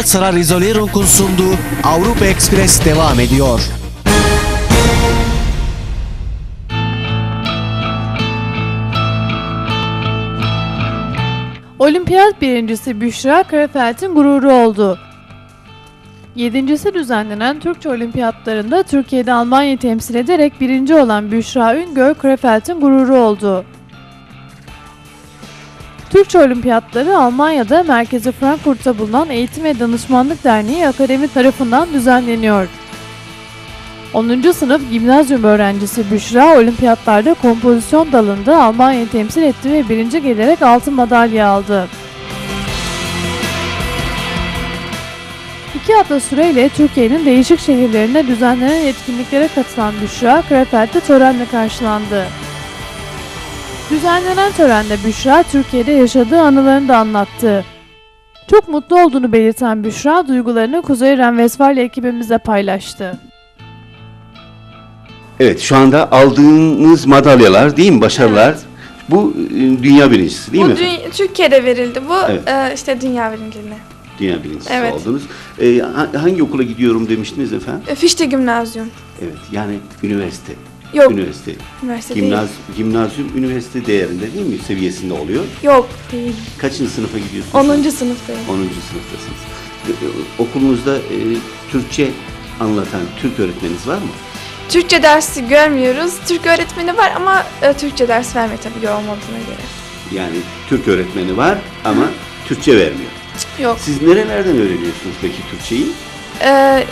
Sarar Isolerung'un sunduğu Avrupa Ekspres devam ediyor. Olimpiyat birincisi Büşra Karafelt'in gururu oldu. Yedincisi düzenlenen Türkçe olimpiyatlarında Türkiye'de Almanya'yı temsil ederek birinci olan Büşra Üngör Karafelt'in gururu oldu. Türkçe olimpiyatları Almanya'da merkezi Frankfurt'ta bulunan Eğitim ve Danışmanlık Derneği Akademi tarafından düzenleniyor. 10. sınıf gimnazyum öğrencisi Büşra olimpiyatlarda kompozisyon dalında Almanya'yı temsil etti ve birinci gelerek altın madalya aldı. İki hafta süreyle Türkiye'nin değişik şehirlerinde düzenlenen etkinliklere katılan Büşra, Krefeld'de törenle karşılandı. Düzenlenen törende Büşra, Türkiye'de yaşadığı anılarını da anlattı. Çok mutlu olduğunu belirten Büşra, duygularını Kuzey Ren-Vesfalya ekibimizle paylaştı. Evet şu anda aldığınız madalyalar değil mi başarılar? Evet. Bu e, dünya birincisi değil bu mi? dü- Türkiye'de verildi bu Evet. e, işte dünya birinciliği. Dünya birincisi Evet. oldunuz. E, ha- hangi okula gidiyorum demiştiniz efendim? E, Fichte Gimnazyum. Evet yani üniversite. Yok, Üniversite. üniversite. Gimnaz, gimnazyum üniversite değerinde değil mi? Seviyesinde oluyor. Yok, değil. Kaçıncı sınıfa gidiyorsunuz? 10. sınıftayım. 10. sınıftasınız. E, e, Okulunuzda e, Türkçe anlatan Türk öğretmeniniz var mı? Türkçe dersi görmüyoruz. Türk öğretmeni var ama e, Türkçe ders vermiyor tabii olmadığına göre. Yani Türk öğretmeni var ama Türkçe vermiyor. Yok. Siz nerelerden öğreniyorsunuz peki Türkçeyi? E,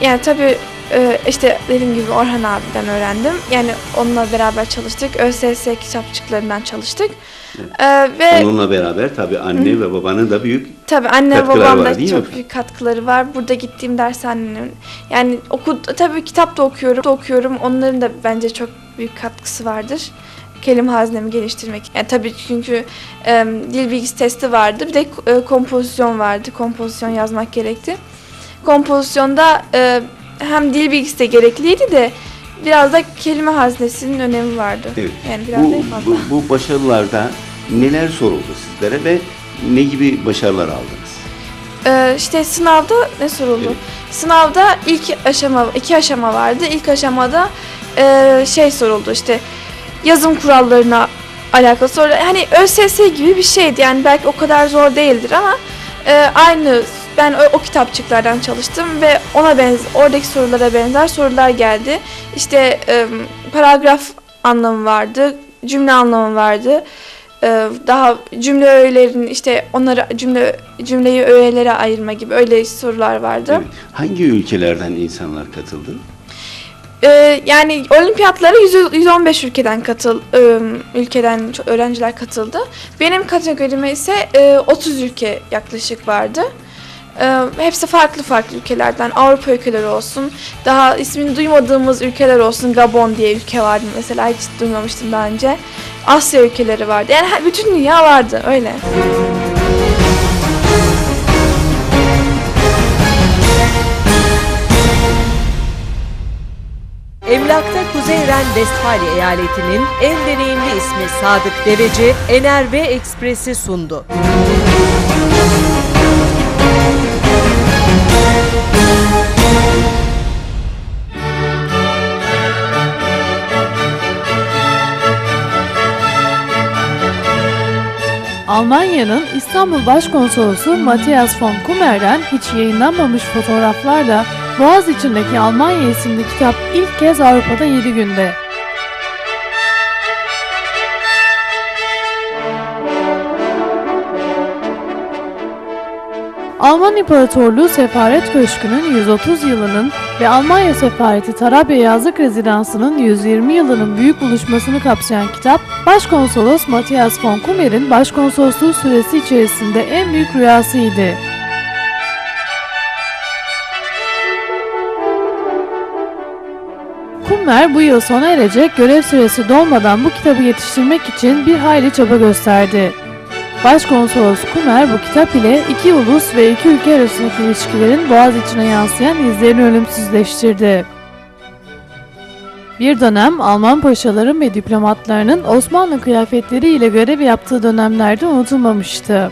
yani tabii e, işte dediğim gibi Orhan abiden öğrendim. Yani onunla beraber çalıştık. ÖSS kitapçıklarından çalıştık. E, ve Onunla beraber tabii anne ve babanın da büyük Tabii anne Katkıları babam var, da değil çok mi? büyük katkıları var. Burada gittiğim dershanenin yani oku tabii kitap da okuyorum, da okuyorum. Onların da bence çok büyük katkısı vardır. Kelime hazinemi geliştirmek. Yani tabii çünkü e, dil bilgisi testi vardı. Bir de e, kompozisyon vardı. Kompozisyon yazmak gerekti. Kompozisyonda e, hem dil bilgisi de gerekliydi de biraz da kelime hazinesinin önemi vardı. Evet. Yani biraz bu, da fazla. bu, bu başarılarda neler soruldu sizlere ve ne gibi başarılar aldınız? Ee, işte sınavda ne soruldu? Evet. Sınavda ilk aşama, iki aşama vardı. İlk aşamada e, şey soruldu işte yazım kurallarına alakalı soru. Hani ÖSS gibi bir şeydi yani belki o kadar zor değildir ama e, aynı ben o, o kitapçıklardan çalıştım ve ona benz oradaki sorulara benzer sorular geldi. İşte e, paragraf anlamı vardı, cümle anlamı vardı. Ee, daha cümle öğelerin işte onları cümle cümleyi öğelere ayırma gibi öyle sorular vardı. Evet. Hangi ülkelerden insanlar katıldı? Ee, yani olimpiyatlara 100 115 ülkeden katıl ülkeden öğrenciler katıldı. Benim kategorime ise e, 30 ülke yaklaşık vardı. Ee, hepsi farklı farklı ülkelerden. Avrupa ülkeleri olsun, daha ismini duymadığımız ülkeler olsun. Gabon diye ülke vardı mesela hiç duymamıştım daha. Asya ülkeleri vardı. Yani bütün dünya vardı öyle. Emlak'ta Kuzey Ren-Vestfalya eyaletinin en deneyimli ismi Sadık Deveci, Enerve Ekspres'i sundu. Almanya'nın İstanbul Başkonsolosu Matthias von Kummer'den hiç yayınlanmamış fotoğraflarla Boğaz içindeki Almanya isimli kitap ilk kez Avrupa'da 7 günde. Alman İmparatorluğu Sefaret Köşkü'nün 130 yılının ve Almanya Sefareti Tarabya Yazlık Rezidansı'nın 120 yılının büyük buluşmasını kapsayan kitap, Başkonsolos Matthias von Kummer'in başkonsolosluğu süresi içerisinde en büyük rüyasıydı. Kummer bu yıl sona erecek görev süresi dolmadan bu kitabı yetiştirmek için bir hayli çaba gösterdi. Başkonsolos Kumer bu kitap ile iki ulus ve iki ülke arasındaki ilişkilerin boğaz içine yansıyan izlerini ölümsüzleştirdi. Bir dönem Alman paşaların ve diplomatlarının Osmanlı kıyafetleriyle görev yaptığı dönemlerde unutulmamıştı.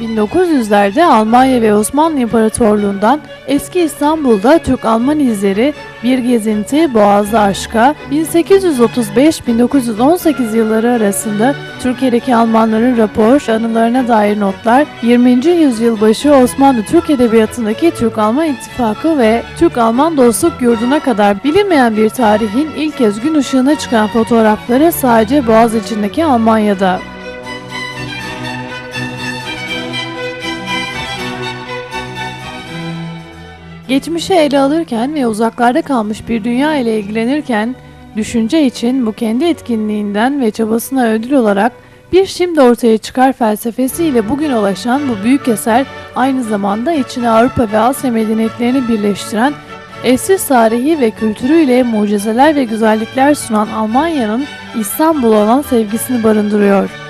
1900'lerde Almanya ve Osmanlı İmparatorluğundan eski İstanbul'da Türk-Alman izleri bir gezinti Boğazlı Aşk'a 1835-1918 yılları arasında Türkiye'deki Almanların rapor anılarına dair notlar 20. yüzyıl başı Osmanlı Türk Edebiyatı'ndaki Türk-Alman İttifakı ve Türk-Alman Dostluk Yurdu'na kadar bilinmeyen bir tarihin ilk kez gün ışığına çıkan fotoğrafları sadece Boğaz içindeki Almanya'da. Geçmişi ele alırken ve uzaklarda kalmış bir dünya ile ilgilenirken düşünce için bu kendi etkinliğinden ve çabasına ödül olarak bir şimdi ortaya çıkar felsefesiyle bugün ulaşan bu büyük eser aynı zamanda içine Avrupa ve Asya medeniyetlerini birleştiren eşsiz tarihi ve kültürüyle mucizeler ve güzellikler sunan Almanya'nın İstanbul'a olan sevgisini barındırıyor.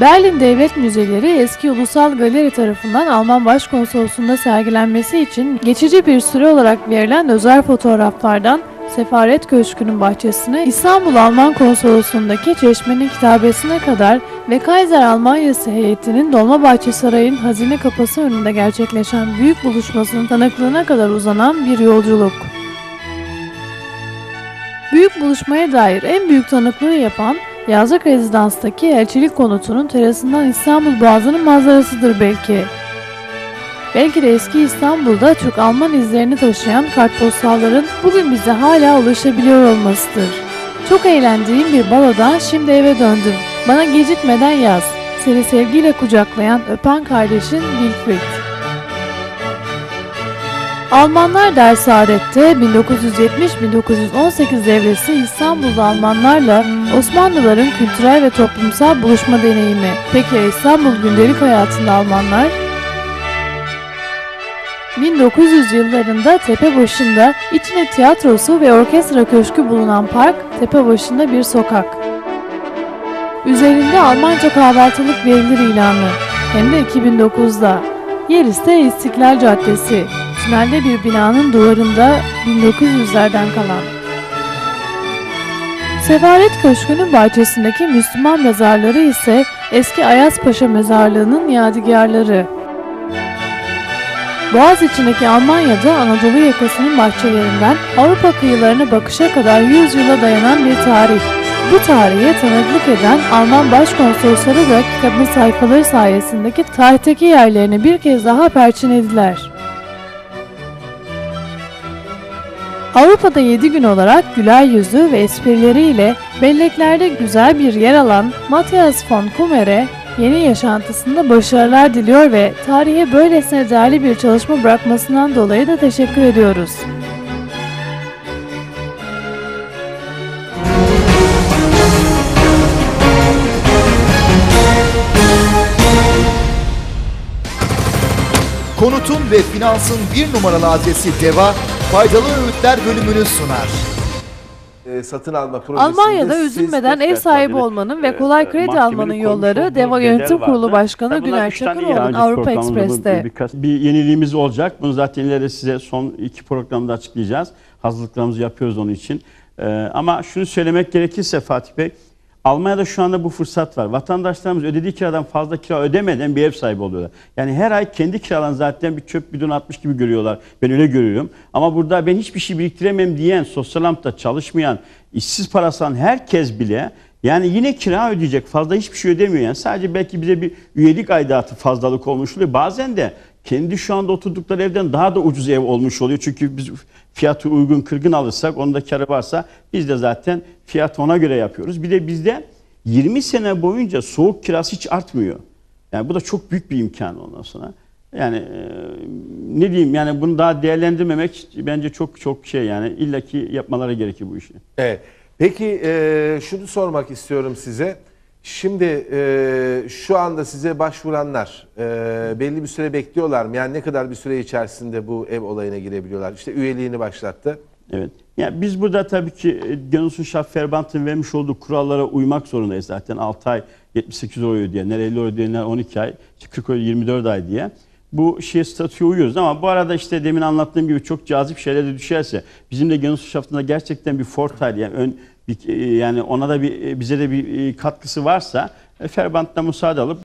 Berlin Devlet Müzeleri eski Ulusal Galeri tarafından Alman Başkonsolosluğu'nda sergilenmesi için geçici bir süre olarak verilen özel fotoğraflardan Sefaret Köşkü'nün bahçesine İstanbul Alman Konsolosluğu'ndaki Çeşme'nin kitabesine kadar ve Kaiser Almanyası heyetinin Dolmabahçe Sarayı'nın hazine kapısı önünde gerçekleşen büyük buluşmasının tanıklığına kadar uzanan bir yolculuk. Büyük buluşmaya dair en büyük tanıklığı yapan Yazlık Rezidans'taki elçilik konutunun terasından İstanbul Boğazı'nın manzarasıdır belki. Belki de eski İstanbul'da Türk-Alman izlerini taşıyan kartpostalların bugün bize hala ulaşabiliyor olmasıdır. Çok eğlendiğim bir balodan şimdi eve döndüm. Bana gecikmeden yaz. Seni sevgiyle kucaklayan öpen kardeşin Wilfried. Almanlar Dersaaret'te 1970-1918 devresi İstanbul'da Almanlarla Osmanlıların kültürel ve toplumsal buluşma deneyimi. Peki İstanbul gündelik hayatında Almanlar? 1900 yıllarında Tepebaşı'nda içine tiyatrosu ve orkestra köşkü bulunan park, Tepebaşı'nda bir sokak. Üzerinde Almanca kahvaltılık verilir ilanı. Hem de 2009'da. Yer ise İstiklal Caddesi. Tünelde bir binanın duvarında 1900'lerden kalan. Sefaret Köşkü'nün bahçesindeki Müslüman mezarları ise eski Ayazpaşa mezarlığının yadigarları. Boğaz içindeki Almanya'da Anadolu yakasının bahçelerinden Avrupa kıyılarına bakışa kadar 100 yıla dayanan bir tarih. Bu tarihe tanıklık eden Alman başkonsolosları da kitabın sayfaları sayesindeki tarihteki yerlerini bir kez daha perçinlediler. Avrupa'da 7 gün olarak güler yüzü ve esprileriyle belleklerde güzel bir yer alan Matthias von Kummer'e yeni yaşantısında başarılar diliyor ve tarihe böylesine değerli bir çalışma bırakmasından dolayı da teşekkür ediyoruz. Konutun ve finansın bir numaralı adresi Deva, faydalı öğütler bölümünü sunar. e, satın alma projesinde Almanya'da siz üzülmeden ev sahibi olmanın ve kolay kredi almanın yolları Deva Yönetim. Kurulu Başkanı tane Çakıroğlu'nun Avrupa birkaç- Bir yeniliğimiz olacak. Bunu zaten ileride size son iki programda açıklayacağız. Hazırlıklarımızı yapıyoruz onun için. Ee, ama şunu söylemek gerekirse Fatih Bey, Almanya'da şu anda bu fırsat var. Vatandaşlarımız ödediği kiradan fazla kira ödemeden bir ev sahibi oluyorlar. Yani her ay kendi kiralarını zaten bir çöp bidon atmış gibi görüyorlar. Ben öyle görüyorum. Ama burada ben hiçbir şey biriktiremem diyen, sosyal ampta çalışmayan, işsiz parası alan herkes bile yani yine kira ödeyecek. Fazla hiçbir şey ödemiyor. Yani sadece belki bize bir üyelik aidatı fazlalık olmuş oluyor. Bazen de kendi şu anda oturdukları evden daha da ucuz ev olmuş oluyor. Çünkü biz fiyatı uygun kırgın alırsak onun da karı varsa biz de zaten fiyatı ona göre yapıyoruz. Bir de bizde 20 sene boyunca soğuk kirası hiç artmıyor. Yani bu da çok büyük bir imkan ondan sonra. Yani e, ne diyeyim yani bunu daha değerlendirmemek bence çok çok şey yani illaki yapmaları gerekir bu işi. Evet. Peki e, şunu sormak istiyorum size. Şimdi e, şu anda size başvuranlar e, belli bir süre bekliyorlar mı? Yani ne kadar bir süre içerisinde bu ev olayına girebiliyorlar? İşte üyeliğini başlattı. Evet. Yani biz burada tabii ki e, Genossenschaft Verband'ın vermiş olduğu kurallara uymak zorundayız zaten. 6 ay 78 euro ödeyenler, 50 euro ödeyenler 12 ay, işte 40 euro 24 ay diye. Bu şeye statüye uyuyoruz ama bu arada işte demin anlattığım gibi çok cazip şeyler de düşerse bizim de Genossenschaft'ın da gerçekten bir Vorteil yani ön yani ona da bir e, bize de bir e, katkısı varsa e, Verband'da müsaade alıp